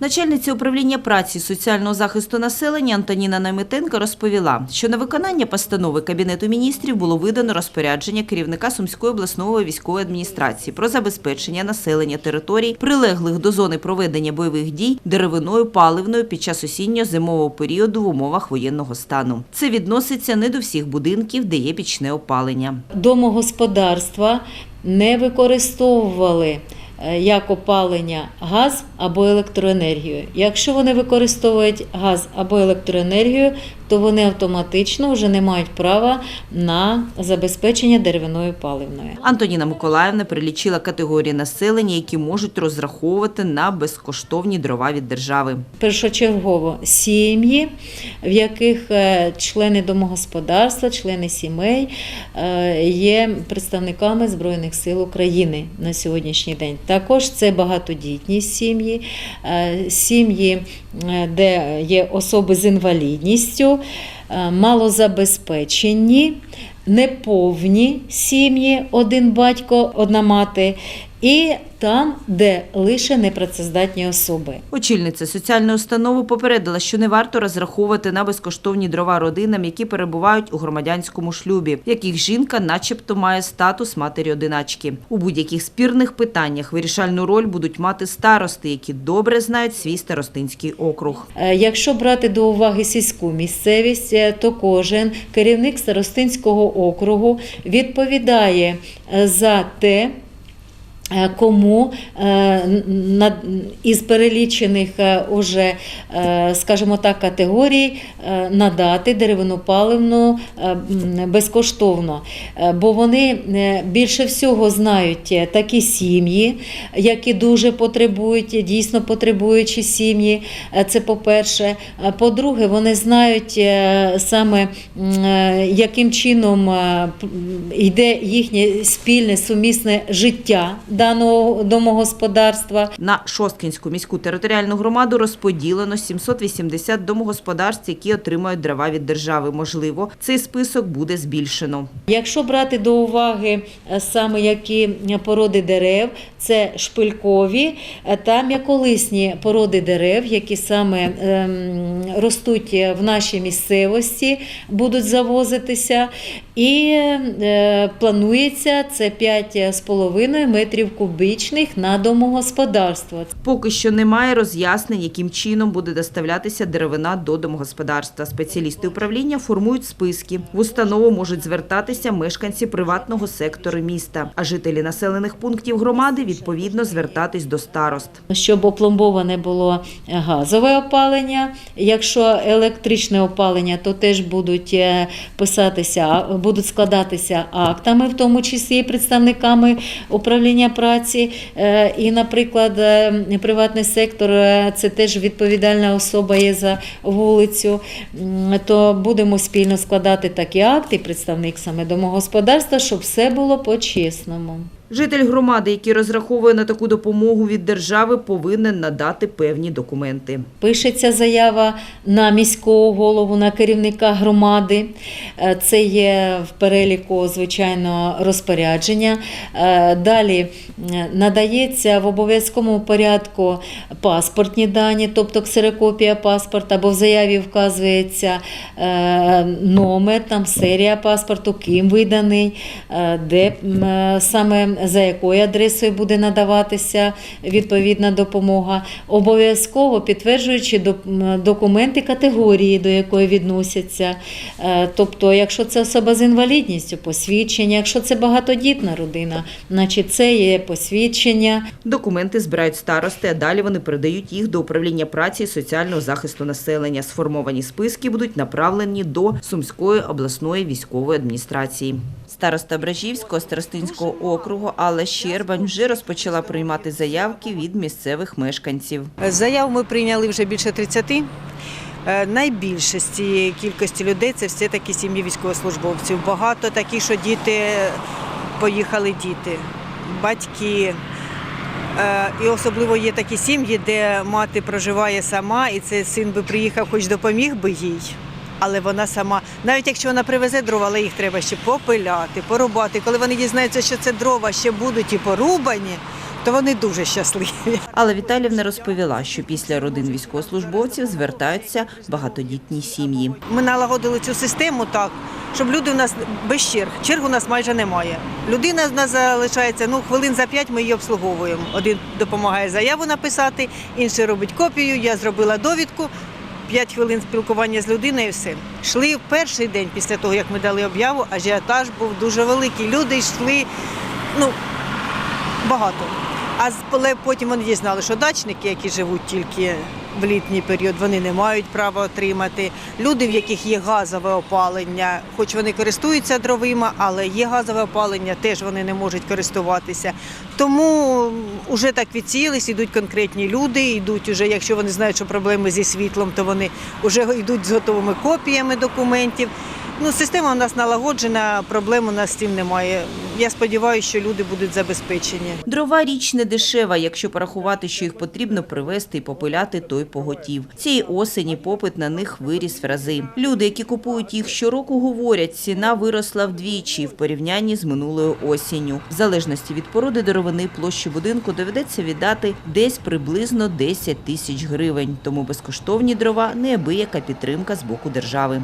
Начальниця управління праці соціального захисту населення Антоніна Найметенко розповіла, що на виконання постанови Кабінету міністрів було видано розпорядження керівника Сумської обласної військової адміністрації про забезпечення населення територій, прилеглих до зони проведення бойових дій деревиною паливною під час осінньо-зимового періоду в умовах воєнного стану. Це відноситься не до всіх будинків, де є пічне опалення. домогосподарства не використовували як опалення газ або електроенергію. Якщо вони використовують газ або електроенергію, то вони автоматично вже не мають права на забезпечення деревиною паливною. Антоніна Миколаївна перелічила категорії населення, які можуть розраховувати на безкоштовні дрова від держави. Першочергово сім'ї, в яких е, члени домогосподарства, члени сімей е, є представниками Збройних сил України на сьогоднішній день. Також це багатодітні сім'ї, е, сім'ї, е, де є особи з інвалідністю, е, малозабезпечені, неповні сім'ї, один батько, одна мати, і там, де лише непрацездатні особи. Очільниця соціальної установи попередила, що не варто розраховувати на безкоштовні дрова родинам, які перебувають у громадянському шлюбі, яких жінка, начебто, має статус матері-одиначки. У будь-яких спірних питаннях вирішальну роль будуть мати старости, які добре знають свій старостинський округ. Е, Якщо брати до уваги сільську місцевість, е, то кожен керівник старостинського округу відповідає е, за те. Е, Кому е, із перелічених е, уже, скажімо так, категорій надати деревину паливну е, безкоштовно, бо вони більше всього знають такі сім'ї, які дуже потребують, дійсно потребуючі сім'ї. Це по-перше. По-друге, вони знають саме яким чином йде їхнє спільне сумісне життя даного домогосподарства. На Шосткінську міську територіальну громаду розподілено 780 домогосподарств, які отримають дрова від держави. Можливо, цей список буде збільшено. Якщо брати до уваги е, саме які породи дерев, це шпилькові е, та м'яколисні породи дерев, які саме ем, ростуть в нашій місцевості, будуть завозитися. І е, планується це 5,5 метрів кубічних на домогосподарство. Поки що немає роз'яснень, яким чином буде доставлятися деревина до домогосподарства. Спеціалісти управління формують списки. В установу можуть звертатися мешканці приватного сектору міста, а жителі населених пунктів громади відповідно звертатись до старост. щоб опломбоване було газове опалення. Якщо електричне опалення, то теж будуть е, писатися, будуть складатися актами, в тому числі представниками управління праці. Е, І, наприклад, е, приватний сектор е, це теж відповідальна особа є за вулицю. То будемо спільно складати такі акти, представник саме домогосподарства, щоб все було по-чесному. Житель громади, який розраховує на таку допомогу від держави, повинен надати певні документи. Пишеться заява на міського голову, на керівника громади. Е, Це є в переліку, звичайно, розпорядження. Е, Далі надається в обов'язковому порядку паспортні дані, тобто ксерокопія паспорта, або в заяві вказується е, номер, там серія паспорту, ким виданий, де саме за якою адресою буде надаватися відповідна допомога. Обов'язково підтверджуючи документи категорії, до якої відносяться. Е, Тобто, якщо це особа з інвалідністю, посвідчення, якщо це багатодітна родина, значить це є посвідчення. Документи збирають старости, а далі вони передають їх до управління праці і соціального захисту населення. Сформовані списки будуть направлені до Сумської обласної військової адміністрації. Староста Бражівського старостинського округу Алла Щербань вже розпочала приймати заявки від місцевих мешканців. Заяв ми прийняли вже більше 30. Е, Найбільше з цієї кількості людей це все такі сім'ї військовослужбовців. Багато таких, що діти поїхали діти, батьки. Е, І особливо є такі сім'ї, де мати проживає сама, і цей син би приїхав, хоч допоміг би їй. Але вона сама, навіть якщо вона привезе дрова, але їх треба ще попиляти, порубати. Коли вони дізнаються, що це дрова ще будуть і порубані, то вони дуже щасливі. Алла Віталівна розповіла, що після родин військовослужбовців звертаються багатодітні сім'ї. Ми налагодили цю систему так, щоб люди у нас без черг. Черг у нас майже немає. Людина в нас залишається ну хвилин за п'ять. Ми її обслуговуємо. Один допомагає заяву написати, інший робить копію. Я зробила довідку. П'ять хвилин спілкування з людиною і все. Йшли в перший день після того, як ми дали об'яву, ажіотаж був дуже великий. Люди йшли ну, багато. А потім вони дізнали, що дачники, які живуть тільки в літній період, вони не мають права отримати. Люди, в яких є газове опалення, хоч вони користуються дровима, але є газове опалення, теж вони не можуть користуватися. Тому вже так відсіялись, йдуть конкретні люди, йдуть уже, якщо вони знають, що проблеми зі світлом, то вони вже йдуть з готовими копіями документів. Ну, система у нас налагоджена, проблем у нас з цим немає. Я сподіваюся, що люди будуть забезпечені. Дрова річ не дешева, якщо порахувати, що їх потрібно привезти і попиляти, той поготів. Цієї осені попит на них виріс в рази. Люди, які купують їх щороку, говорять, ціна виросла вдвічі в порівнянні з минулою осінню. В залежності від породи деревини площі будинку доведеться віддати десь приблизно 10 тисяч гривень. Тому безкоштовні дрова – неабияка підтримка з боку держави.